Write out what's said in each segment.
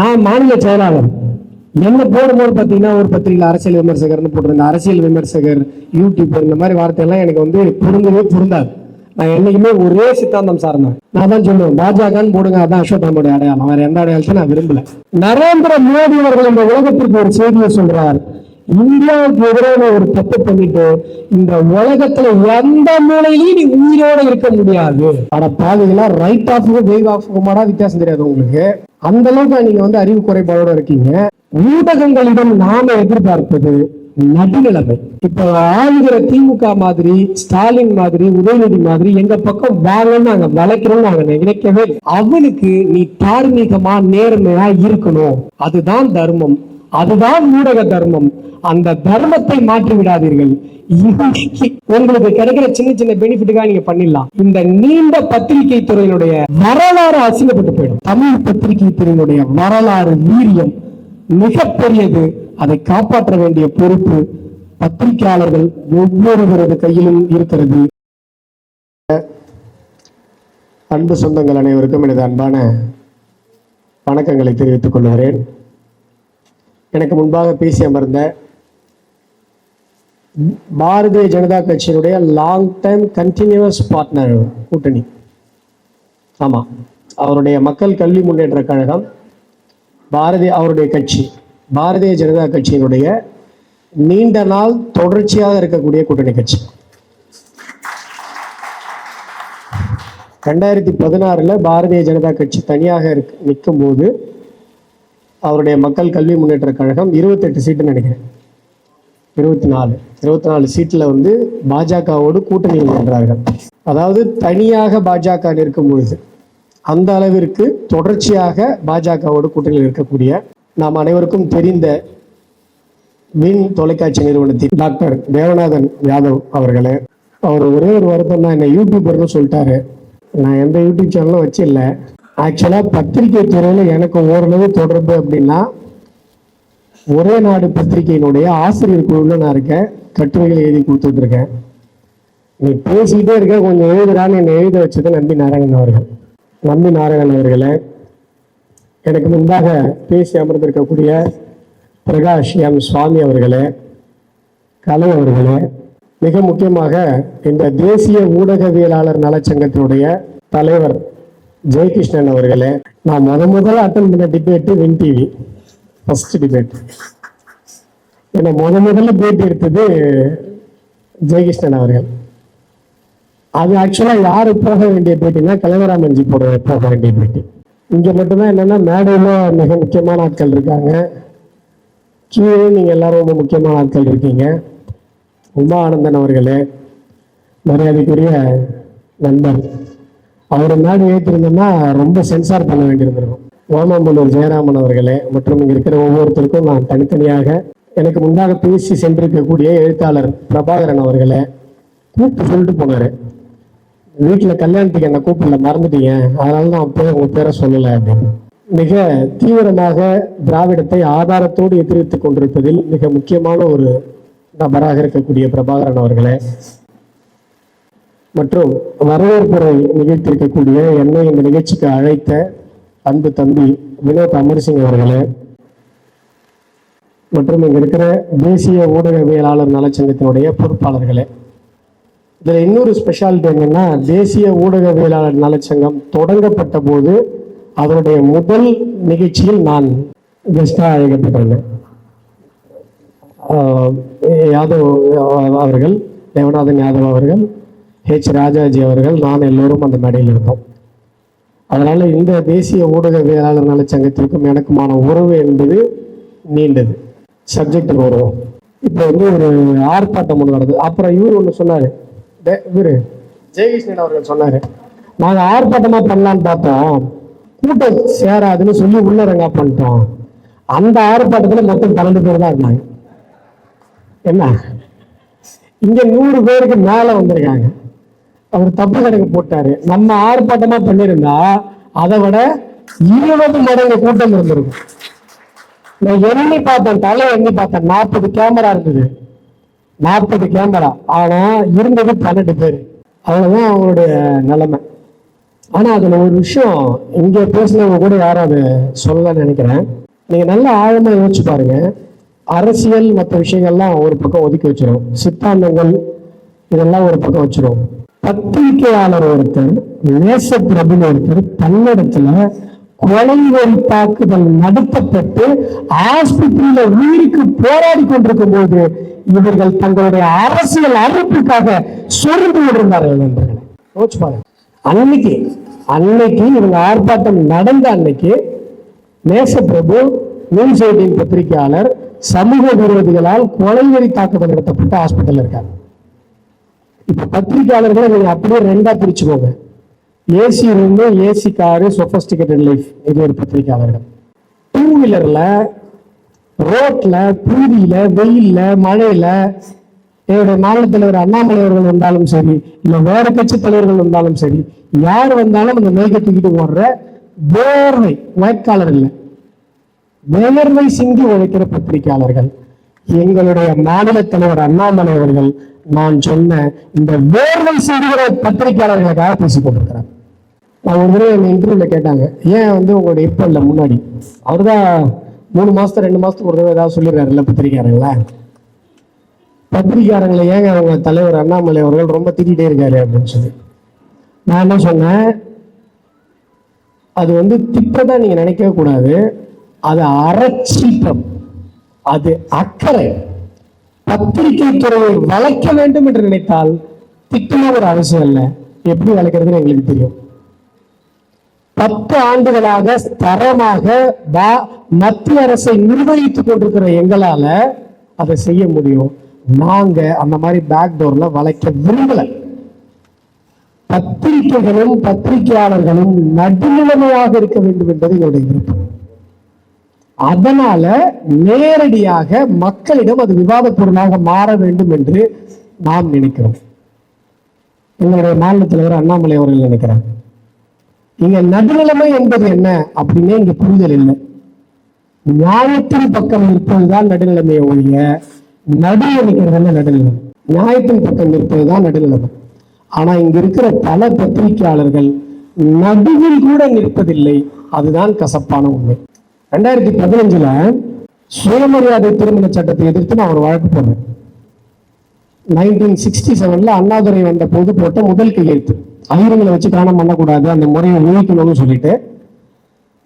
நான் மாநில செயலாளர். என்ன போடும்போது பார்த்தீங்கன்னா ஒரு பத்திரிகையில் அரசியல் விமர்சகர்னு போட்டிருந்த அரசியல் விமர்சகர் யூடியூபர் இந்த மாதிரி வார்த்தையெல்லாம் எனக்கு வந்து பொருந்தவே பொருந்தாது நான் என்னைக்குமே ஒரே சித்தாந்தம் சார்ந்தேன் நான் தான் சொல்லுவேன் பாஜகன்னு போடுங்க அதான் அசோகாமுடைய அடையாளம். வேற எந்த அடையாளத்தையும் நான் விரும்பல. நரேந்திர மோடி அவர்கள் இந்த உலகத்திற்கு ஒரு செய்தியை சொல்றார். இந்தியாவுக்கு எதிரான ஒரு தப்பு பண்ணிட்டு இந்த உலகத்துல எந்த மூலையிலையும் நீ உயிரோட இருக்க முடியாது. ஆனா பாதிகளா ரைட் ஆஃபுக்கும் வெய்வ் ஆஃபுக்குமாடா வித்தியாசம் தெரியாது உங்களுக்கு. அந்த அளவுக்கு நீங்க வந்து அறிவு குறைபாடோட இருக்கீங்க. ஊடகங்களிடம் நாம எதிர்பார்ப்பது நடுநிலைமை. இப்ப ஆளுகிற திமுக மாதிரி ஸ்டாலின் மாதிரி உதயநிதி மாதிரி எங்க பக்கம் வாங்கன்னு நாங்க வளைக்கிறோம் நாங்க நினைக்கவே அவனுக்கு நீ தார்மீகமா நேர்மையா இருக்கணும். அதுதான் தர்மம். அதுதான் ஊடக தர்மம். அந்த தர்மத்தை மாற்றி விடாதீர்கள். உங்களுக்கு கிடைக்கிற சின்ன சின்ன பெனிஃபிட்டுக்காக நீங்க பண்ணிடலாம். இந்த நீண்ட பத்திரிகை துறையினுடைய வரலாறு அசிங்கப்பட்டு போயிடும். தமிழ் பத்திரிகை துறையினுடைய வரலாறு வீரியம் மிகப்பெரியது. அதை காப்பாற்ற வேண்டிய பொறுப்பு பத்திரிகையாளர்கள் ஒவ்வொருவரது கையிலும் இருக்கிறது. அன்பு சொந்தங்கள் அனைவருக்கும் எனது அன்பான வணக்கங்களை தெரிவித்துக் கொள்கிறேன். எனக்கு முன்பாக பேசி அமர்ந்த பாரதிய ஜனதா கட்சியினுடைய லாங் டைம் கண்டினியூவஸ் பார்ட்னர் கூட்டணி. ஆமாம் அவருடைய மக்கள் கல்வி முன்னேற்ற கழகம் பாரதிய அவருடைய கட்சி பாரதிய ஜனதா கட்சியினுடைய நீண்ட நாள் தொடர்ச்சியாக இருக்கக்கூடிய கூட்டணி கட்சி. ரெண்டாயிரத்தி பதினாறுல பாரதிய ஜனதா கட்சி தனியாக இருக்கு நிற்கும் போது அவருடைய மக்கள் கல்வி முன்னேற்ற கழகம் இருபத்தெட்டு சீட்டு நினைக்கிறேன். இருபத்தி நாலு. இருபத்தி நாலு சீட்டில் வந்து பாஜகவோடு கூட்டணியில் நின்றார்கள். அதாவது தனியாக பாஜக நிற்கும் பொழுது அந்த அளவிற்கு தொடர்ச்சியாக பாஜகவோடு கூட்டணியில் இருக்கக்கூடிய நாம் அனைவருக்கும் தெரிந்த மின் தொலைக்காட்சி நிறுவனத்தின் டாக்டர் தேவநாதன் யாதவ் அவர்களே. அவர் ஒரே ஒரு வருத்தம் தான் என்னை யூடியூபர்னு சொல்லிட்டாரு. நான் எந்த யூடியூப் சேனலும் வச்சில்ல. ஆக்சுவலாக பத்திரிகை துறையில் எனக்கு ஓரளவு தொடர்பு அப்படின்னா ஒரே நாடு பத்திரிகையினுடைய ஆசிரியர் குழுவில் நான் இருக்கேன். கட்டுரைகள் எழுதி கொடுத்துட்ருக்கேன் நீ பேசிக்கிட்டே இருக்க கொஞ்சம் எழுதுறான்னு என்னை எழுத வச்சது நம்பி நாராயணன் அவர்கள். நம்பி நாராயணன் அவர்களே எனக்கு முன்பாக பேசி அமர்ந்திருக்கக்கூடிய பிரகாஷ் எம். சுவாமி அவர்களே கலை அவர்களே மிக முக்கியமாக இந்த தேசிய ஊடகவியலாளர் நலச்சங்கத்தினுடைய தலைவர் ஜெயகிருஷ்ணன் அவர்களே நான் முத முதல்ல அட்டன் பண்ண debate win TV first debate ஏன்னா முத முதல்ல பேட்டி எடுத்தது ஜெயகிருஷ்ணன் அவர்கள். அது ஆக்சுவலாக யார் போக வேண்டிய பேட்டினா கலவராமன்ஜி போட போக வேண்டிய பேட்டி இங்கே மட்டும்தான் என்னன்னா மேடையில் மிக முக்கியமான ஆட்கள் இருக்காங்க. கீழே நீங்கள் எல்லாரும் ரொம்ப முக்கியமான ஆட்கள் இருக்கீங்க. உமா ஆனந்தன் அவர்களே மரியாதைக்குரிய நண்பர் அவரை மேடை ஏற்றிருந்தோம்னா ரொம்ப சென்சார் பண்ண வேண்டியிருந்திருக்கும். ஓமாம்பலூர் ஜெயராமன் அவர்களே மற்றும் இங்கே இருக்கிற ஒவ்வொருத்தருக்கும் நான் தனித்தனியாக எனக்கு முன்பாக பேசி சென்றிருக்கக்கூடிய எழுத்தாளர் பிரபாகரன் அவர்களை கூப்பிட்டு சொல்லிட்டு போனார். வீட்டில் கல்யாணத்துக்கு என்னை கூப்பிடல மறந்துட்டீங்க. அதனால நான் பேர் உங்கள் பேரை சொல்லலை அப்படின்னு. மிக தீவிரமாக திராவிடத்தை ஆதாரத்தோடு எதிர்த்து கொண்டிருப்பதில் மிக முக்கியமான ஒரு நபராக இருக்கக்கூடிய பிரபாகரன் அவர்களே மற்றும் வரவேற்புரை நிகழ்த்திருக்கக்கூடிய என்னை இந்த நிகழ்ச்சிக்கு அழைத்த அன்பு தம்பி வினோத் அமர்சிங் அவர்களே மற்றும் இங்கே இருக்கிற தேசிய ஊடகவியலாளர் நலச்சங்கத்தினுடைய பொறுப்பாளர்களே இதில் இன்னொரு ஸ்பெஷாலிட்டி என்னென்னா தேசிய ஊடகவியலாளர் நலச்சங்கம் தொடங்கப்பட்ட போது அதனுடைய முதல் நிகழ்ச்சியில் நான் கெஸ்டாக அழைக்கப்பட்டிருந்தேன் யாதவ் அவர்கள் தேவநாதன் யாதவ் அவர்கள் ஹெச் ராஜாஜி அவர்கள் நான் எல்லோரும் அந்த மேடையில் இருந்தோம். அதனால் இந்த தேசிய ஊடகவியலாளர் நலச்சங்கத்திற்கும் எனக்குமான உறவு என்பது நீண்டது. சப்ஜெக்ட் உறவு இப்போ வந்து ஒரு ஆர்ப்பாட்டம் ஒன்று நடந்தது. அப்புறம் இவர் ஒன்று சொன்னார். இவர் ஜெயகிருஷ்ணன் அவர்கள் சொன்னார். நாங்கள் ஆர்ப்பாட்டமாக பண்ணலான்னு பார்த்தோம். கூட்டம் சேராதுன்னு சொல்லி உள்ளரங்கா பண்ணிட்டோம். அந்த ஆர்ப்பாட்டத்தில் மொத்தம் பன்னெண்டு பேர் தான் இருந்தாங்க. என்ன? இங்கே நூறு பேருக்கு மேலே வந்திருக்காங்க. அவர் தப்பு கணக்கு போட்டாரு. நம்ம ஆர்ப்பாட்டமா பண்ணிருந்தா அதை விட இருபது மடங்கு கூட்டம் இருந்திருக்கும். நான் எண்ணி பார்த்தேன் தலை எண்ணி பார்த்தேன். நாற்பது கேமரா இருந்தது. நாற்பது கேமரா ஆனா இருந்தது பன்னெண்டு பேர். அவ்வளவுதான் அவங்களுடைய நிலைமை. ஆனா அதுல ஒரு விஷயம் இங்க பேசினவங்க கூட யாரும் அதை சொல்லலாம்னு நினைக்கிறேன். நீங்க நல்லா ஆழமா யோசிச்சு பாருங்க. அரசியல் மற்ற விஷயங்கள்லாம் ஒரு பக்கம் ஒதுக்கி வச்சிடும் சித்தாந்தங்கள் இதெல்லாம் ஒரு பக்கம் வச்சிடும் பத்திரிகையாளர் ஒருத்தர் நேசப்பிரபுன்னு ஒருத்தர் தன்னிடத்துல கொலை வெறி தாக்குதல் நடத்தப்பட்டு ஆஸ்பத்திரியில உயிருக்கு போராடி கொண்டிருக்கும் போது இவர்கள் தங்களுடைய அரசியல் அறிவிப்புக்காக சொருந்து விடுந்தார்கள் நண்பர்களே அன்னைக்கு அன்னைக்கு இவங்க ஆர்ப்பாட்டம் நடந்த அன்னைக்கு நேசப்பிரபு நியூஸ் எயிட்டின் பத்திரிகையாளர் சமூக விரோதிகளால் கொலை வெறி தாக்குதல் நடத்தப்பட்டு ஹாஸ்பிட்டல் இருக்காங்க இப்ப பத்திரிகையாளர்களை நீங்க அப்படியே ரெண்டா பிரிச்சுக்கோங்க. AC room AC car sophisticated life இது ஒரு பத்திரிகையாளர்கள். டூ வீலர்ல ரோட்ல பூரியில வெயில்ல மழையில என்னுடைய மாநில தலைவர் அண்ணாமலை அவர்கள் வந்தாலும் சரி இல்ல வேற கட்சி தலைவர்கள் வந்தாலும் சரி யார் வந்தாலும் அந்த மேகை தூக்கிட்டு ஓடுற வேர்வை ஒயிட் காலர் இல்லை. வேர்வை சிந்தி உழைக்கிற பத்திரிகையாளர்கள். எங்களுடைய மாநில தலைவர் அண்ணாமலை அவர்கள் நான் சொன்ன இந்த வேர்வை செய்திகளை பத்திரிகையாளர்களுக்காக பேசிக் கொண்டிருக்கிறார் நான் ஒரு முறை என் இன்டர்வியூல கேட்டாங்க ஏன் வந்து உங்களுடைய இப்ப இல்லை முன்னாடி? அவர்தான் மூணு மாசத்துக்கு ரெண்டு மாசத்துக்கு ஒரு தடவை ஏதாவது சொல்லிடுறாருல்ல பத்திரிகையாளர்கள பத்திரிகையாளர்களை ஏங்க அவங்க தலைவர் அண்ணாமலை அவர்கள் ரொம்ப திட்டிகிட்டே இருக்காரு அப்படின்னு சொல்லி. நான் என்ன சொன்னேன் அது வந்து திட்டதான் நீங்க நினைக்கவே கூடாது. அது அறச்சீற்றம் அது அக்கறை. பத்திரிகை துறையை வளைக்க வேண்டும் என்று நினைத்தால் திட்டமும் ஒரு அவசியம் இல்லை எப்படி வளைக்கிறதுன்னு எங்களுக்கு தெரியும். பத்து ஆண்டுகளாக தரமாக மத்திய அரசை நிர்வகித்துக் கொண்டிருக்கிற எங்களால அதை செய்ய முடியும். நாங்க அந்த மாதிரி பேக் டோர்ல வளைக்க விரும்பல. பத்திரிகைகளும் பத்திரிகையாளர்களும் நடுநிலைமையாக இருக்க வேண்டும் என்பது எங்களுடைய விருப்பம். அதனால நேரடியாக மக்களிடம் அது விவாத பொருளாக மாற வேண்டும் என்று நாம் நினைக்கிறோம். எங்களுடைய மாநில தலைவர் அண்ணாமலை அவர்கள் நினைக்கிறார்? இங்க நடுநிலைமை என்பது என்ன அப்படின்னு இங்க புரிதல் இல்லை. நியாயத்தின் பக்கம் நிற்பதுதான் நடுநிலைமையை ஒழிய நடுவில் நிற்கிறது நடுநிலைமை நியாயத்தின் பக்கம் நிற்பதுதான் நடுநிலைமை. ஆனா இங்க இருக்கிற பல பத்திரிகையாளர்கள் நடுவில் கூட நிற்பதில்லை. அதுதான் கசப்பான உண்மை. ரெண்டாயிரத்தி பதினஞ்சுல சுயமரியாதை திருமண சட்டத்தை எதிர்த்து நான் ஒரு வழக்கு போடுறேன் நைன்டீன் சிக்ஸ்டி செவன்ல அண்ணாதுரை வந்த போது போட்ட முதல் கையெழுத்து. அகிரங்களை வச்சு காணம் பண்ணக்கூடாது அந்த முறையை ஒழிக்கணும்னு சொல்லிட்டு.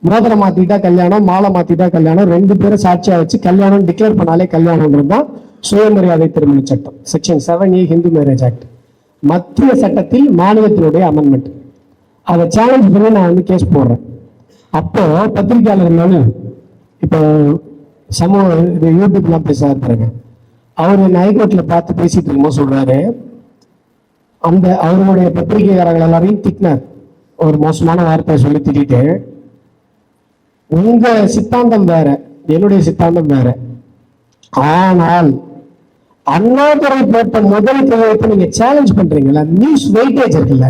மோதிரம் மாத்திட்டா கல்யாணம் மாலை மாத்திட்டா கல்யாணம் ரெண்டு பேரும் சாட்சியா வச்சு கல்யாணம் டிக்ளேர் பண்ணாலே கல்யாணம் தான் சுயமரியாதை திருமண சட்டம். Section seven A Hindu marriage act மத்திய சட்டத்தில் மாநிலத்தினுடைய அமெண்ட்மெண்ட் அதை சேலஞ்ச் பண்ணி நான் வந்து கேஸ் போடுறேன். அப்போ பத்திரிகையாளர் நானு இப்போ சமூக இது யூடியூப்லாம் பேசாரு பாருங்க. அவர் என்ன ஹைகோர்ட்ல பார்த்து பேசிட்டு இருக்கும்போது சொல்றாரு அந்த அவருடைய பத்திரிகையாளர்கள் எல்லாரையும் திட்டினார். ஒரு மோசமான வார்த்தையை சொல்லி திட்டிட்டு உங்க சித்தாந்தம் வேற என்னுடைய சித்தாந்தம் வேற. ஆனால் அண்ணாதுரை போட்ட முதல் கையெழுத்தை நீங்க சேலஞ்ச் பண்றீங்களா நியூஸ் வெயிட்டேஜ் இருக்குல்ல.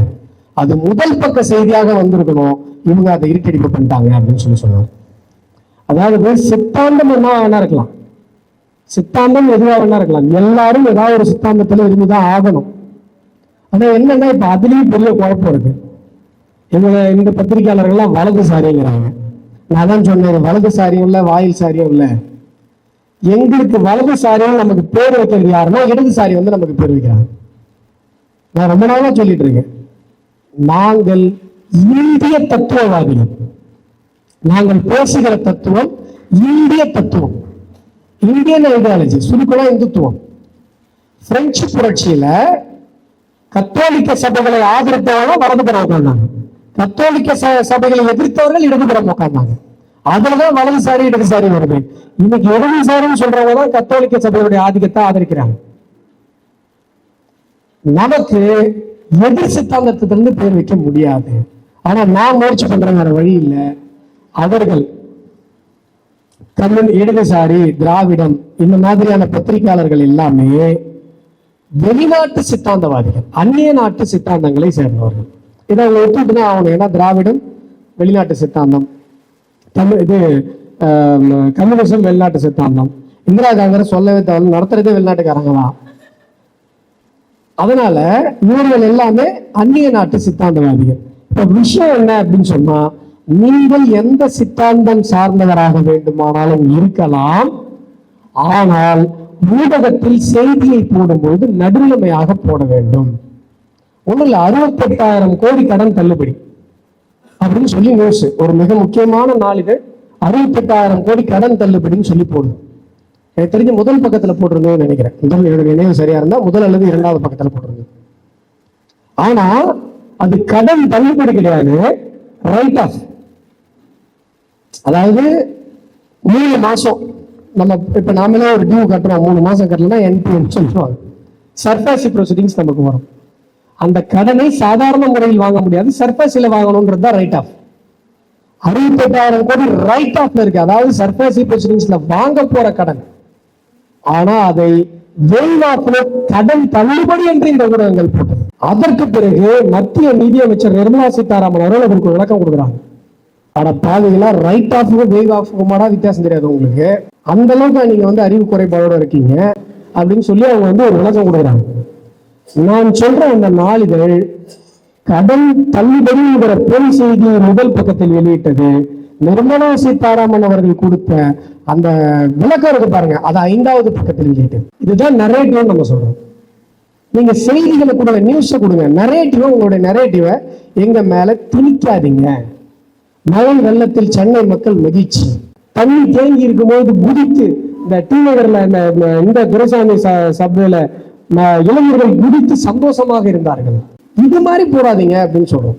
அது முதல் பக்க செய்தியாக வந்திருக்கணும். இவங்க அதை இருட்டடிப்பு பண்ணிட்டாங்க அப்படின்னு சொல்லி சொன்னாங்க. அதாவது சித்தாந்தம் என்ன வேணா இருக்கலாம். சித்தாந்தம் எதுவாக வேணா இருக்கலாம். எல்லாரும் ஏதாவது ஒரு சித்தாந்தத்தில் இருந்துதான் ஆகணும். ஆனால் என்னன்னா இப்போ அதுலேயும் பெரிய குழப்பம் இருக்கு. எங்களை இந்த பத்திரிகையாளர்கள்லாம் வலதுசாரிங்கிறாங்க நான் தான் சொன்னேன் வலதுசாரியும் இல்லை வாயில் சாரியும் இல்லை. எங்களுக்கு வலதுசாரியும் நமக்கு பேர் வைக்கிறது யாருன்னா இடதுசாரி வந்து நமக்கு பேர் வைக்கிறாங்க. நான் ரொம்ப நாளாக சொல்லிட்டு இருக்கேன். நாங்கள் இந்திய தத்துவவாதிகள். நாங்கள் பேசுகிற தத்துவம் இந்திய தத்துவம். இந்தியன் ஐடியாலஜி சுருக்கமா இந்துத்துவம். பிரெஞ்சு புரட்சியில கத்தோலிக்க சபைகளை ஆதரித்தவங்க வலதுபுறம் உட்கார்ந்தாங்க. கத்தோலிக்க ச- சபைகளை எதிர்த்தவர்கள் இடதுபுறம் உட்கார்ந்தாங்க. அதுலதான் வலதுசாரி இடதுசாரி வருது. இன்னைக்கு இடதுசாரின்னு சொல்றவங்க தான் கத்தோலிக்க சபையுடைய ஆதிக்கத்தை ஆதரிக்கிறாங்க. நமக்கு எதிர் சித்தாந்தத்திலிருந்து பேர் வைக்க முடியாது. ஆனா நான் முயற்சி பண்றேன் வேற வழி இல்லை. அவர்கள் தமிழ் இடதுசாரி திராவிடம் இந்த மாதிரியான பத்திரிகையாளர்கள் எல்லாமே வெளிநாட்டு சித்தாந்தவாதிகள் அந்நிய நாட்டு சித்தாந்தங்களை சேர்ந்தவர்கள். இதை அவங்க ஒத்துட்டு ஆகணும் ஏன்னா திராவிடம் வெளிநாட்டு சித்தாந்தம். தமிழ் இது கம்யூனிசம் வெளிநாட்டு சித்தாந்தம். இந்திரா காங்கிரஸ் சொல்லவே தேவை நடத்துறதே வெளிநாட்டுக்காரங்க தான். அதனால இவர்கள் எல்லாமே அந்நிய நாட்டு சித்தாந்தவாதிகள். இப்போ விஷயம் என்ன அப்படின்னு சொன்னா நீங்கள் எந்த சித்தாந்தம் சார்ந்தவராக வேண்டுமானாலும் இருக்கலாம். ஆனால் ஊடகத்தில் செய்தியை போடும்போது நடுநிலைமையாக போட வேண்டும். ஒன்றில் அறுபத்தெட்டாயிரம் கோடி கடன் தள்ளுபடி. அப்படின்னு சொல்லி நியூஸ். ஒரு மிக முக்கியமான நாளிதழ் அறுபத்தெட்டாயிரம் கோடி கடன் தள்ளுபடின்னு சொல்லி போடுது எனக்கு தெரிஞ்ச முதல் பக்கத்துல போட்டிருந்தேன்னு நினைக்கிறேன். முதல் என்னுடைய நினைவு சரியா இருந்தா முதல் அல்லது இரண்டாவது பக்கத்துல போட்டிருந்தது ஆனா அது கடன் தள்ளுபடி கிடையாது. ரைட் ஆஃப் அதாவது மூணு மாசம் நம்ம இப்ப நாமளே ஒரு டியூ கட்டுறோம். மூணு மாசம் கட்டலன்னா என்பிஎம் சொல்லுவாங்க சர்ஃபேசி ப்ரொசீடிங்ஸ் நமக்கு வரும். அந்த கடனை சாதாரண முறையில் வாங்க முடியாது. சர்ஃபேசில வாங்கணுன்றது தான் ரைட் ஆஃப் அறுபத்தெட்டாயிரம் கோடி ரைட் ஆஃப்ல இருக்கு. அதாவது சர்ஃபேசி ப்ரொசீடிங்ஸ்ல வாங்க போற கடன். ஆனா அதை வெளிநாட்டுல கடன் தள்ளுபடி என்று இந்த ஊடகங்கள் போட்டது. அதற்கு பிறகு மத்திய நிதியமைச்சர் நிர்மலா சீதாராமன் அவர்கள் அதற்கு விளக்கம் கொடுக்குறாங்க ஆனா பாதிகளா ரைட் ஆஃபுக்கும் வேவ் ஆஃபுக்குமாடா வித்தியாசம் தெரியாது உங்களுக்கு. அந்த அளவுக்கு நீங்க வந்து அறிவு குறைபாடோட இருக்கீங்க அப்படின்னு சொல்லி அவங்க வந்து ஒரு விளக்கம் கொடுக்குறாங்க. நான் சொல்ற அந்த நாளிதழ் கடன் தள்ளுபடிங்கிற பொய் செய்தியை முதல் பக்கத்தில் வெளியிட்டது நிர்மலா சீதாராமன் அவர்கள் கொடுத்த அந்த விளக்கம் இருக்கு பாருங்க. அது ஐந்தாவது பக்கத்தில் வெளியிட்டு இதுதான் நரேட்டிவ் நம்ம சொல்றோம். நீங்க செய்திகளை கொடுங்க நியூஸை கொடுங்க. நரேட்டிவ் உங்களுடைய நரேட்டிவை எங்க மேல திணிக்காதீங்க. மழை வெள்ளத்தில் சென்னை மக்கள் மகிழ்ச்சி. தண்ணி தேங்கி இருக்கும்போது குதித்து இந்த டூ இந்த இந்த- துரைசாமி ச- சபையில இளைஞர்கள் குதித்து சந்தோஷமாக இருந்தார்கள். இது மாதிரி போடாதீங்க அப்படின்னு சொல்றோம்.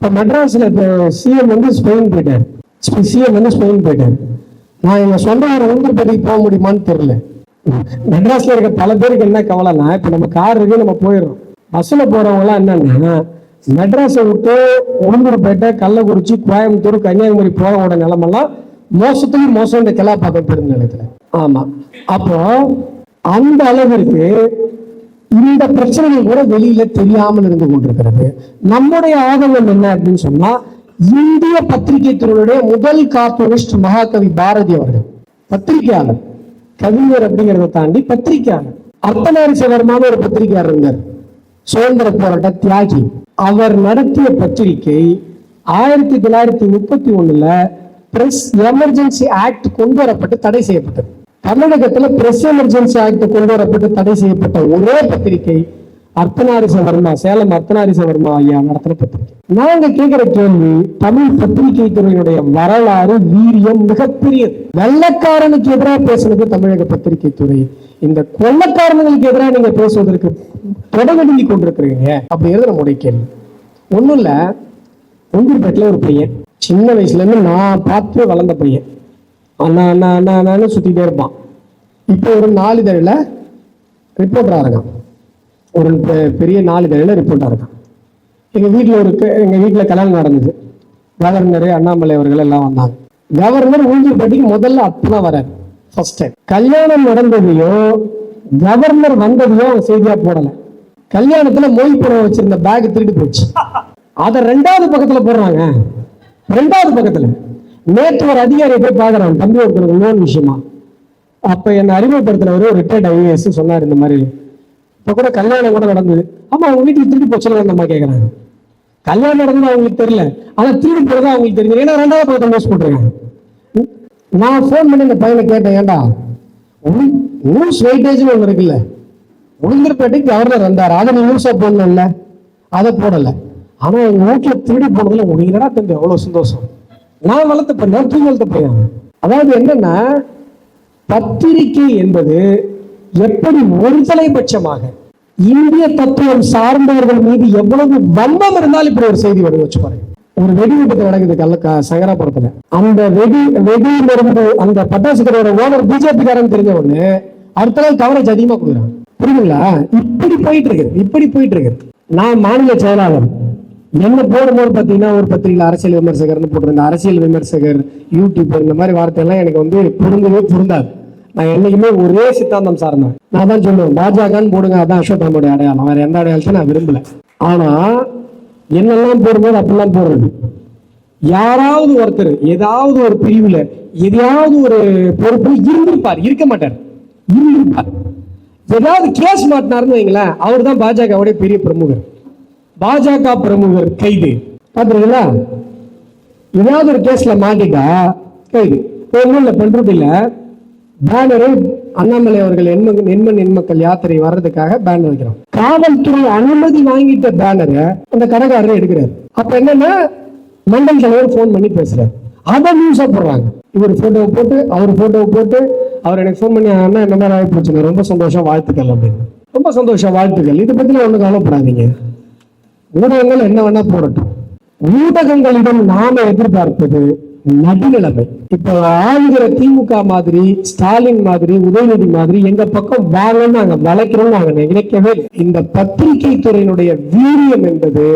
இப்ப மெட்ராஸ்ல சிஎம் வந்து ஸ்பெயின் போயிட்டாரு. சிஎம் வந்து ஸ்பெயின் போயிட்டாரு. நான் எங்க சொந்த ஊர் போக முடியுமான்னு தெரியல. மெட்ராஸ்ல இருக்க பல பேருக்கு என்ன கவலைன்னா இப்ப நம்ம கார் இருக்கு நம்ம போயிடுறோம். பஸ்ல போறவங்க எல்லாம் என்னன்னா மெட்ராஸை விட்டு உளுந்தூர்பேட்டை கள்ளக்குறிச்சி கோயம்புத்தூர் கன்னியாகுமரி போறவங்களோட நிலமெல்லாம் மோசத்துக்கு மோசம் இந்த கிளாப்பாக்கம் நிலத்துல ஆமா. அப்போ அந்த அளவிற்கு இந்த பிரச்சனைகள் கூட வெளியில தெரியாமல் இருந்து கொண்டிருக்கிறது. நம்முடைய ஆதங்கம் என்ன அப்படின்னு சொன்னா இந்திய பத்திரிகை துறையுடைய முதல் கார்ட்டூனிஸ்ட் மகாகவி பாரதி அவர்கள். பத்திரிகையாளர். கவிஞர் அப்படிங்கிறத தாண்டி பத்திரிகையாளர். அர்த்தநாரி சிவர்மான ஒரு பத்திரிகையாளர் இருந்தார். சுதந்திர போராட்ட தியாகி. அவர் நடத்திய பத்திரிகை ஆயிரத்தி தொள்ளாயிரத்தி முப்பத்தி ஒண்ணுல பிரஸ் எமர்ஜென்சி ஆக்ட் கொண்டு வரப்பட்டு தடை செய்யப்பட்டது. தமிழகத்துல பிரஸ் எமர்ஜென்சி ஆக்ட் கொண்டு வரப்பட்டு தடை செய்யப்பட்ட ஒரே பத்திரிகை அர்த்தநாரிச வர்மா சேலம் அர்த்தநாரிசவர்மா ஐயா நடத்தின பத்திரிகை நாங்க கேட்கிற கேள்வி தமிழ் பத்திரிகை துறையினுடைய வரலாறு வீரியம் மிகப்பெரியது. வெள்ளக்காரனுக்கு எதிராக பேசுனது தமிழக பத்திரிகை துறை. இந்த கொள்ளக்காரனுக்கு எதிராக நீங்க பேசுவதற்கு தொடங்கி கொண்டிருக்கிறீங்க அப்படிங்கிறது நம்முடைய கேள்வி. ஒண்ணும் இல்ல உங்கூர்பேட்டில் ஒரு பையன். சின்ன வயசுல இருந்து நான் பார்த்து வளர்ந்த பையன். அண்ணா அண்ணா அண்ணா அண்ணான்னு சுத்திட்டே இருப்பான். இப்போ ஒரு நாளிதழில் ரிப்போர்ட்டராக இருக்கான். ஒரு பெரிய நாளிதழில் ரிப்போர்ட்டாக இருக்கான். எங்கள் வீட்டில் ஒரு எங்கள் வீட்டில் கல்யாணம் நடந்தது. கவர்னர் அண்ணாமலை அவர்கள் எல்லாம் வந்தாங்க. கவர்னர் பட்டிக்கு முதல்ல அப்பதான் வராரு. ஃபர்ஸ்ட் டைம் கல்யாணம் நடந்ததையோ கவர்னர் வந்ததையோ அவங்க செய்தியாக போடல. கல்யாணத்தில் மொய் புறம் வச்சிருந்த பேக் திருடி போச்சு. அதை ரெண்டாவது பக்கத்தில் போடுறாங்க. ரெண்டாவது பக்கத்துல. நேற்று ஒரு அதிகாரியை போய் பார்க்குறாங்க தம்பி ஒருத்தருக்கு லோன் விஷயமா. அப்போ என்னை அறிமுகப்படுத்தினவர் ஒரு ரிட்டையர்ட் ஐஏஎஸ் சொன்னார் இந்த மாதிரி. இப்போ கூட கல்யாணம் கூட நடந்தது. ஆமா அவங்க வீட்டுக்கு திருடி போச்சுன்னு அந்த அம்மா கல்யாணம் நடந்தது அவங்களுக்கு தெரியல. ஆனால் திருடி போகிறதா அவங்களுக்கு தெரிஞ்சது ஏன்னா ரெண்டாவது பக்கத்துல நியூஸ் போட்டிருக்காங்க. நான் ஃபோன் பண்ணி இந்த பையனை கேட்டேன் ஏன்டா நியூஸ் வெயிட்டேஜ்னு ஒன்று இருக்குல்ல. உளுந்தர்பேட்டைக்கு கவர்னர் வந்தார். அதை நீ நியூஸாக போடணும்ல. அதை போடலை. ஆனால் எங்கள் வீட்டில் திருடி போனதில் உனக்கு என்னடா அவ்வளோ சந்தோஷம்? நான் வளர்த்த பையன் தூங்கி வளர்த்த பையன். அதாவது என்னன்னா பத்திரிகை என்பது எப்படி ஒருதலைபட்சமாக இந்திய தத்துவம் சார்ந்தவர்கள் மீது எவ்வளவு வன்மம் இருந்தாலும் இப்படி ஒரு செய்தி வருது வச்சு பாருங்க. ஒரு வெடி விபத்து நடக்குது கல்ல சங்கராபுரத்துல. அந்த வெடி வெடியிலிருந்து அந்த பட்டாசு கடையோட ஓனர் பிஜேபிக்காரன் தெரிஞ்ச உடனே அடுத்த நாள் கவரேஜ் அதிகமா கொடுக்குறாங்க. புரியுதுங்களா? இப்படி போயிட்டு இருக்கு இப்படி போயிட்டு இருக்கு. நான் மாநில செயலாளர். என்ன போடும்போது பாத்தீங்கன்னா ஒரு பத்திரிகையில் அரசியல் விமர்சகர்னு போட்டிருந்த அரசியல் விமர்சகர் யூடியூபர் இந்த மாதிரி வார்த்தையெல்லாம் எனக்கு வந்து பொருந்தவே பொருந்தாது. நான் என்னைக்குமே ஒரே சித்தாந்தம் சார்ந்தேன் நான் தான் சொல்லுவேன் பாஜகன்னு போடுங்க அதான் அசோகனுடைய அடையாளம். வேற எந்த அடையாளத்தையும் நான் விரும்பல. ஆனா என்னெல்லாம் போடும்போது அப்படிலாம் போடுறது. யாராவது ஒருத்தர் ஏதாவது ஒரு பிரிவுல எதையாவது ஒரு பொறுப்புல இருந்திருப்பார் இருக்க மாட்டார். இருந்திருப்பார். ஏதாவது கேஸ் மாட்டினாருன்னு வைங்களேன் அவர் தான் பாஜகவுடைய பெரிய பிரமுகர். பாஜக பிரமுகர் கைது. பாத்துருங்களா ஏதாவது ஒரு கேஸ்ல மாட்டிட்டா கைது. ஒன்றும் இல்லை பண்றது இல்லை பேனரை அண்ணாமலை அவர்கள் எண்மன் எண்மண் எண்மக்கள் யாத்திரை வர்றதுக்காக பேனர் வைக்கிறோம். காவல்துறை அனுமதி வாங்கிட்ட பேனரை அந்த கடைக்காரர் எடுக்கிறார். அப்ப என்னன்னா மண்டல் தலைவர் ஃபோன் பண்ணி பேசுறாரு. அதை நியூஸா போடுறாங்க. இவர் போட்டோவை போட்டு அவர் போட்டோவை போட்டு அவர் எனக்கு ஃபோன் பண்ணி அண்ணா என்ன மாதிரி ஆகி போச்சுங்க ரொம்ப சந்தோஷம் வாழ்த்துக்கள் அப்படின்னு. ரொம்ப சந்தோஷம் வாழ்த்துக்கள். இதை பத்தி ஒன்றும் கவலைப்படாதீங்க. ஊடகங்கள் என்ன வேணா போடட்டும். ஊடகங்களிடம் நாம எதிர்பார்ப்பது நடுநிலைமை இப்ப ஆளுகிற திமுக மாதிரி ஸ்டாலின் மாதிரி உதயநிதி மாதிரி எங்க பக்கம் வாங்கன்னு நாங்க வளைக்கிறோம் நாங்க நினைக்கவே இந்த பத்திரிகை துறையினுடைய வீரியம் என்பது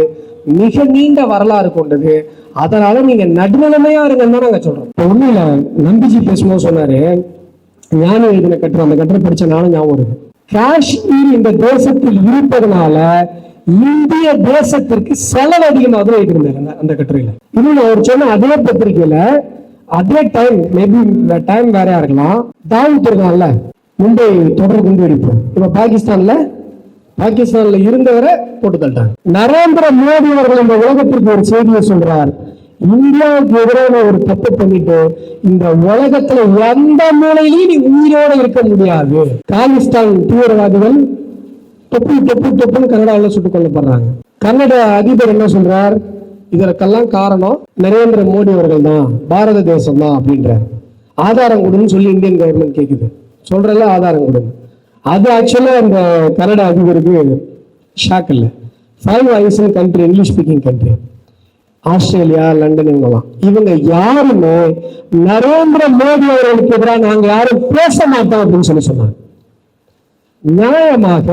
மிக நீண்ட வரலாறு கொண்டது. அதனால நீங்க நடுநிலைமையா இருங்கன்னு தான் நாங்க சொல்றோம். இப்ப இல்ல நம்பிஜி பேசும்போது சொன்னாரு ஞான எழுதின கட்டுரை அந்த கட்டுரை படிச்ச நானும் ஞாபகம் இருக்கு காஷ்மீர் இந்த தேசத்தில் இருப்பதனால இந்திய தேசத்திற்கு செலவு அதிகமாக வைத்திருந்தார் அந்த- அந்த கட்டுரையில. இன்னும் அவர் சொன்ன அதே பத்திரிகையில அதே டைம் மேபி டைம் வேறையா இருக்கலாம். தாவூத் இருக்கான்ல மும்பை தொடர் குண்டுவெடிப்பு. இப்ப பாகிஸ்தான்ல பாகிஸ்தான்ல இருந்தவரை போட்டு தள்ளிட்டாங்க. நரேந்திர மோடி அவர்கள் இந்த உலகத்திற்கு ஒரு செய்தியை சொல்றார். இந்தியாவுக்கு எதிரான ஒரு தப்பு பண்ணிட்டு இந்த உலகத்துல எந்த மூலையிலையும் நீ உயிரோட இருக்க முடியாது. காலிஸ்தான் தீவிரவாதிகள் தொப்பு தொப்பு தொப்புன்னு கனடாவில் சுட்டுக் கொல்லப்படுறாங்க. கன்னட அதிபர் என்ன சொல்றார்? இதற்கெல்லாம் காரணம் நரேந்திர மோடி அவர்கள் தான் பாரத தேசம் தான் அப்படின்ற ஆதாரம் கொடுன்னு சொல்லி இந்தியன் கவர்மெண்ட் கேக்குது. சொல்றல ஆதாரம் கொடுங்க அது ஆக்சுவலா இந்த கனடா அதிபருக்கு ஷாக் இல்லை. Five eyes country English speaking country Australia London இவங்கலாம் இவங்க யாருமே நரேந்திர மோடி அவர்களுக்கு எதிராக நாங்க யாரும் பேச மாட்டோம் அப்படின்னு சொல்லி சொன்னாங்க. நியாயமாக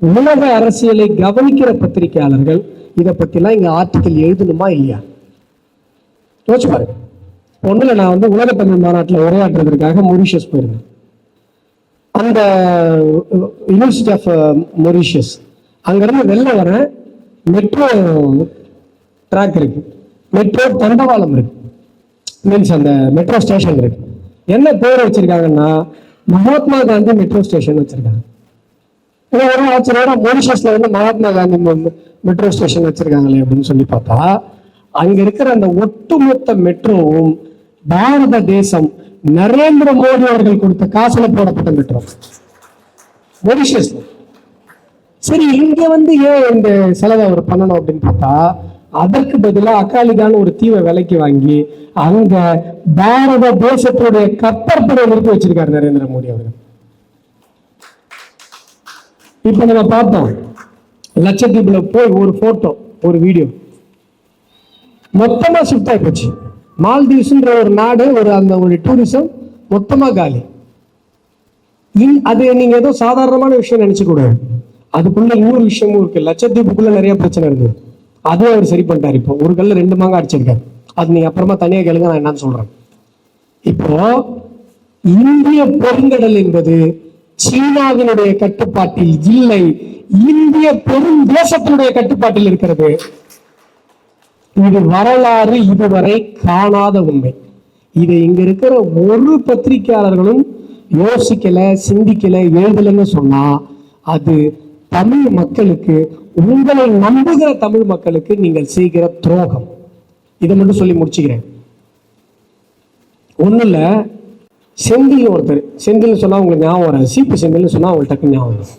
உலக அரசியலை கவனிக்கிற பத்திரிகையாளர்கள் இதை பற்றிலாம் இங்கே ஆர்டிக்கல் எழுதணுமா இல்லையா? யோசிச்சு பாருங்க. ஒண்ணுல நான் வந்து உலக தமிழ் மாநாட்டில் உரையாற்றுறதுக்காக மொரிஷியஸ் போயிருந்தேன். அந்த யூனிவர்சிட்டி ஆஃப் மொரிஷியஸ். அங்கிருந்து வெளில வர மெட்ரோ ட்ராக் இருக்கு. மெட்ரோ தண்டவாளம் இருக்கு. மீன்ஸ் அந்த மெட்ரோ ஸ்டேஷன் இருக்கு. என்ன பேர் வச்சிருக்காங்கன்னா மகாத்மா காந்தி மெட்ரோ ஸ்டேஷன் வச்சிருக்காங்க. இன்னும் ஒரு ஆச்சரியம் மொரிஷியஸ்ல வந்து மகாத்மா காந்தி மெட்ரோ ஸ்டேஷன் வச்சிருக்காங்களே அப்படின்னு சொல்லி பார்த்தா அங்க இருக்கிற அந்த ஒட்டுமொத்த மெட்ரோவும் பாரத தேசம் நரேந்திர மோடி அவர்கள் கொடுத்த காசுல போடப்பட்ட மெட்ரோ மொரிஷியஸ் சரி இங்க வந்து ஏன் இந்த செலவை அவர் பண்ணணும் அப்படின்னு பார்த்தா அதற்கு பதிலா அக்காலிதான ஒரு தீவை விலைக்கு வாங்கி அங்க பாரத தேசத்துடைய கப்பற்படை நிறுத்தி வச்சிருக்காரு நரேந்திர மோடி அவர்கள். இப்ப நம்ம பார்த்தோம். லட்சத்தீவுல போய் ஒரு போட்டோ ஒரு வீடியோ மொத்தமா ஷிஃப்ட் ஆகி போச்சு மால்தீவ்ஸ்ன்ற ஒரு நாடு ஒரு அந்த ஒரு டூரிசம் மொத்தமா காலி. அது நீங்க ஏதோ சாதாரணமான விஷயம் நினைச்சு கூடாது. அதுக்குள்ள இன்னொரு விஷயமும் இருக்கு. லட்சத்தீவுக்குள்ள நிறைய பிரச்சனை இருக்கு அதுவும் அவர் சரி பண்ணிட்டாரு இப்போ. ஒரு கல்ல ரெண்டு மாங்க அடிச்சிருக்காரு. அது நீங்க அப்புறமா தனியா கேளுங்க நான் என்னன்னு சொல்றேன். இப்போ இந்திய பெருங்கடல் என்பது சீனாவினுடைய கட்டுப்பாட்டில் இல்லை. இந்திய பெரும் தேசத்தினுடைய கட்டுப்பாட்டில் இருக்கிறது. இது வரலாறு இதுவரை காணாத உண்மை. இதை இங்க இருக்கிற ஒரு பத்திரிகையாளர்களும் யோசிக்கல சிந்திக்கல எழுதலைன்னு சொன்னா அது தமிழ் மக்களுக்கு உங்களை நம்புகிற தமிழ் மக்களுக்கு நீங்கள் செய்கிற துரோகம். இதை மட்டும் சொல்லி முடிச்சுக்கிறேன். ஒண்ணும் இல்ல செந்தில் ஒருத்தர். செந்தில் சொன்னால் உங்களுக்கு ஞாபகம் வராது. சீப்பு செந்தில்னு சொன்னால் அவங்களுக்கு டக்கு ஞாபகம் வரும்.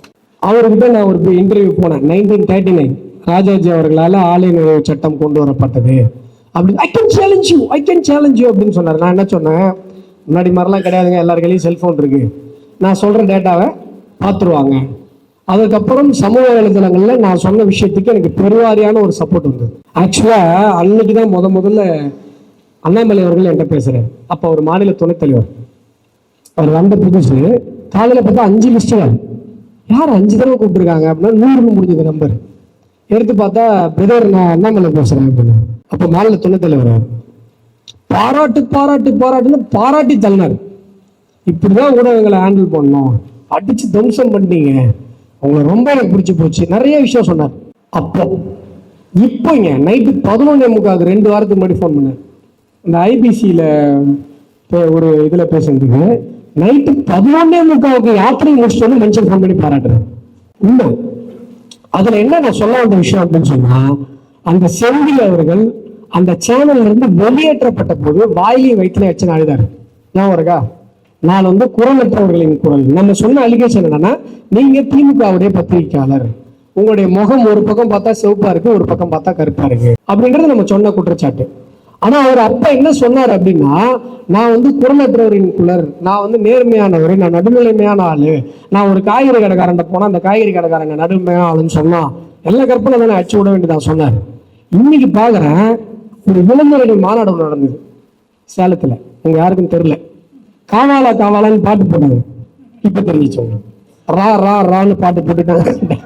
அவர்கிட்ட நான் ஒரு இன்டர்வியூ போனேன். நைன்டீன் தேர்ட்டி நைன் ராஜாஜி அவர்களால் ஆலய நுழைவு சட்டம் கொண்டு வரப்பட்டது. அப்படின்னு I can challenge you I can challenge you அப்படின்னு சொன்னார். நான் என்ன சொன்னேன்? முன்னாடி மாதிரிலாம் கிடையாதுங்க. எல்லார் கையிலையும் செல்ஃபோன் இருக்குது நான் சொல்கிற டேட்டாவை பார்த்துருவாங்க. அதுக்கப்புறம் சமூக வலைதளங்களில் நான் சொன்ன விஷயத்துக்கு எனக்கு பெருவாரியான ஒரு சப்போர்ட் வந்தது. ஆக்சுவலாக அன்னைக்கு தான் முத முதல்ல அண்ணாமலை அவர்கள் என்கிட்ட பேசுகிறேன் அப்போ அவர் மாநில துணைத் தலைவர். அவர் வந்த புதுசு. காலையில் பார்த்தா அஞ்சு மிஸ்டர் யார் அஞ்சு தடவை கூப்பிட்டுருக்காங்க அப்படின்னா நூறுன்னு முடிஞ்சது நம்பர் எடுத்து பார்த்தா பிரதர் நான் அண்ணாமலை பேசுகிறேன் அப்படின்னு. அப்போ மாநில துணைத் தலைவர் பாராட்டு பாராட்டு பாராட்டுன்னு பாராட்டி தள்ளினார். இப்படிதான் ஊடகங்களை ஹேண்டில் பண்ணோம் அடித்து தம்சம் பண்ணீங்க. அவங்கள ரொம்ப எனக்கு பிடிச்சி போச்சு. நிறைய விஷயம் சொன்னார். அப்போ இப்போங்க நைட்டு பதினொன்னே முக்காவுக்கு ரெண்டு வாரத்துக்கு முன்னாடி ஃபோன் பண்ணேன். இந்த ஐபிசியில் ஒரு இதில் பேசுறதுக்கு நைட்டு பதினொன்னே முக்காவுக்கு யாத்திரை முடிச்சுட்டு வந்து மனுஷன் ஃபோன் பண்ணி பாராட்டுறேன். உண்மை அதுல என்ன நான் சொல்ல வந்த விஷயம் அப்படின்னு சொன்னா அந்த செந்தில் அவர்கள் அந்த சேனல்ல இருந்து வெளியேற்றப்பட்ட போது வாயிலையும் வயிற்றுல வச்சு அழுதாரு நான் இருக்கா நான் வந்து குரலற்றவர்களின் குரல். நம்ம சொன்ன அலிகேஷன் என்னன்னா நீங்க திமுகவுடைய பத்திரிகையாளர். உங்களுடைய முகம் ஒரு பக்கம் பார்த்தா சிவப்பா இருக்கு ஒரு பக்கம் பார்த்தா கருப்பா இருக்கு. அப்படின்றது நம்ம சொன்ன குற்றச்சாட்டு. ஆனா அவர் அப்பா என்ன சொன்னார் அப்படின்னா நான் வந்து குரலற்றவரின் குலர் நான் வந்து நேர்மையானவர் நான் நடுநிலைமையான ஆளு. நான் ஒரு காய்கறி கடைக்காரன் போனா அந்த காய்கறி கடைக்காரங்க நடுமையான ஆளுன்னு சொன்னா எல்லா கற்பனை தானே அச்சு விட வேண்டியதான் சொன்னார். இன்னைக்கு பாக்குறேன் ஒரு இளைஞரணி மாநாடு நடந்தது சேலத்துல. உங்க யாருக்கும் தெரியல. காவாலா காவாலான்னு பாட்டு போட்டாங்க இப்ப தெரிஞ்சிச்சு ரா ரா ரான்னு பாட்டு போட்டுட்டாங்க.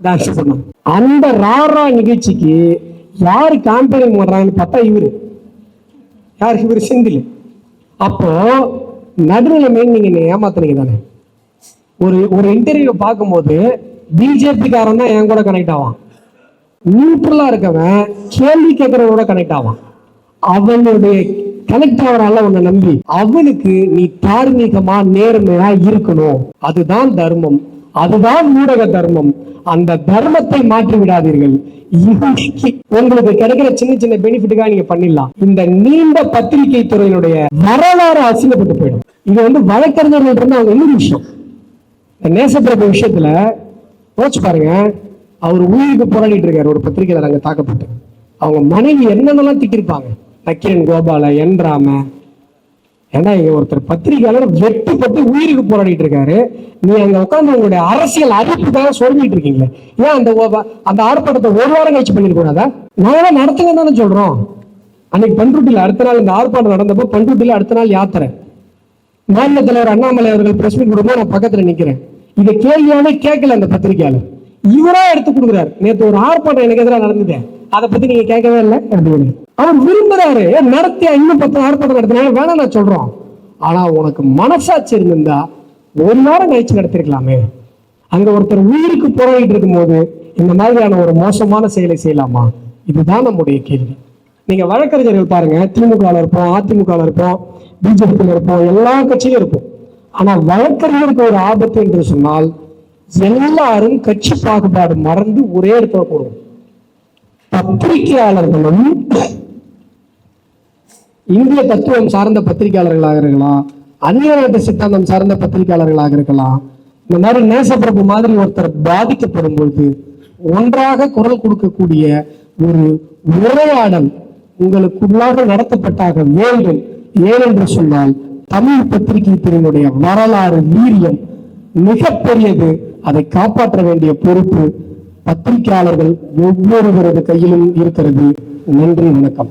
டான்ஸ் பண்ணாங்க அந்த ரா ரா நிகழ்ச்சிக்கு யார் காம்பேரிங் பண்றாங்கன்னு பார்த்தா இவர். யார்? இவர் செந்தில். அப்போ நடுநிலைமை நீங்க என்னை ஏமாத்துனீங்க தானே? ஒரு ஒரு இன்டர்வியூ பார்க்கும்போது பிஜேபிக்காரன் தான் என் கூட கனெக்ட் ஆவான். நியூட்ரலா இருக்கவன் கேள்வி கேட்கறவனோட கனெக்ட் ஆவான். அவனுடைய கனெக்ட் ஆகிறனால உன்னை நம்பி. அவனுக்கு நீ தார்மீகமா நேர்மையா இருக்கணும். அதுதான் தர்மம். அதுதான் ஊடக தர்மம். அந்த தர்மத்தை மாற்றி விடாதீர்கள். இன்னைக்கு உங்களுக்கு கிடைக்கிற சின்ன சின்ன பெனிஃபிட்டுக்காக நீங்க பண்ணிடலாம். இந்த நீண்ட பத்திரிகை துறையினுடைய வரலாறு அசிங்கப்பட்டு போயிடும். இது வந்து வழக்கறிஞர்கள் இருந்து அவங்க இன்னொரு விஷயம்? இந்த நேசப்பிரபு விஷயத்துல யோசிச்சு பாருங்க. அவர் உயிருக்கு போராடிட்டு இருக்காரு. ஒரு பத்திரிகையில அங்க தாக்கப்பட்டு. அவங்க மனைவி என்னென்னலாம் திட்டிருப்பாங்க? நக்கிரன் கோபால என் ராம ஏன்னா இங்க ஒருத்தர் பத்திரிகையாளர் வெட்டுப்பட்டு உயிருக்கு போராடிட்டு இருக்காரு? நீ அங்க உட்கார்ந்து உங்களுடைய அரசியல் அறிவிப்புக்காக சொல்லிட்டு இருக்கீங்களே. ஏன் அந்த அந்த ஆர்ப்பாட்டத்தை ஒரு வாரம் கழிச்சு பண்ணிருக்கூடாதா நாங்களும் நாங்க நடத்துங்க தானே சொல்றோம். அன்னைக்கு பண்ருட்டில அடுத்த நாள் இந்த ஆர்ப்பாட்டம் நடந்தப்போ பண்ருட்டியில அடுத்த நாள் யாத்திரை. மாநில தலைவர் அண்ணாமலை அவர்கள் பிரஸ் மீட் கொடுக்கும்போது நான் பக்கத்துல நிக்கிறேன். இதை கேள்வியாவே கேட்கல அந்த பத்திரிகையாளர். இவரா எடுத்து கொடுக்குறாரு. நேத்து ஒரு ஆர்ப்பாட்டம் எனக்கு எதிராக நடந்தது. அதை பத்தி நீங்க கேட்கவே இல்லை. அப்படின்னு அவர் விரும்புறாரு. நடத்தி நடத்தியா இன்னும் பத்து ஆர்ப்பாட்டம் நடத்தினா வேணாம் நான் சொல்றோம். ஆனா உனக்கு மனசாட்சி இருந்திருந்தா ஒரு நேரம் கழிச்சு நடத்திருக்கலாமே. அங்க ஒருத்தர் உயிருக்கு போராடிட்டு இருக்கும்போது இந்த மாதிரியான ஒரு மோசமான செயலை செய்யலாமா? இதுதான் நம்முடைய கேள்வி. நீங்க வழக்கறிஞர்கள் பாருங்க. திமுக இருப்போம் அதிமுக இருப்போம் பிஜேபி இருப்போம் எல்லா கட்சியிலும் இருப்போம். ஆனா வழக்கறிஞருக்கு ஒரு ஆபத்து என்று சொன்னால் எல்லாரும் கட்சி பாகுபாடு மறந்து ஒரே இடத்துல போடுவோம். பத்திரிகையாளர்களும் இந்திய தத்துவம் சார்ந்த பத்திரிகையாளர்களாக இருக்கலாம் அந்நிய நாட்டு சித்தாந்தம் சார்ந்த பத்திரிகையாளர்களாக இருக்கலாம். இந்த மாதிரி நேசப்பிரபு மாதிரி ஒருத்தர் பாதிக்கப்படும் பொழுது ஒன்றாக குரல் கொடுக்கக்கூடிய ஒரு உரையாடல் உங்களுக்குள்ளாக நடத்தப்பட்டாக வேண்டும். ஏனென்று சொன்னால் தமிழ் பத்திரிகை துறையினுடைய வரலாறு வீரியம் மிகப்பெரியது. அதை காப்பாற்ற வேண்டிய பொறுப்பு பத்திரிகையாளர்கள் ஒவ்வொருவரது கையிலும் இருக்கிறது. நன்றி வணக்கம்.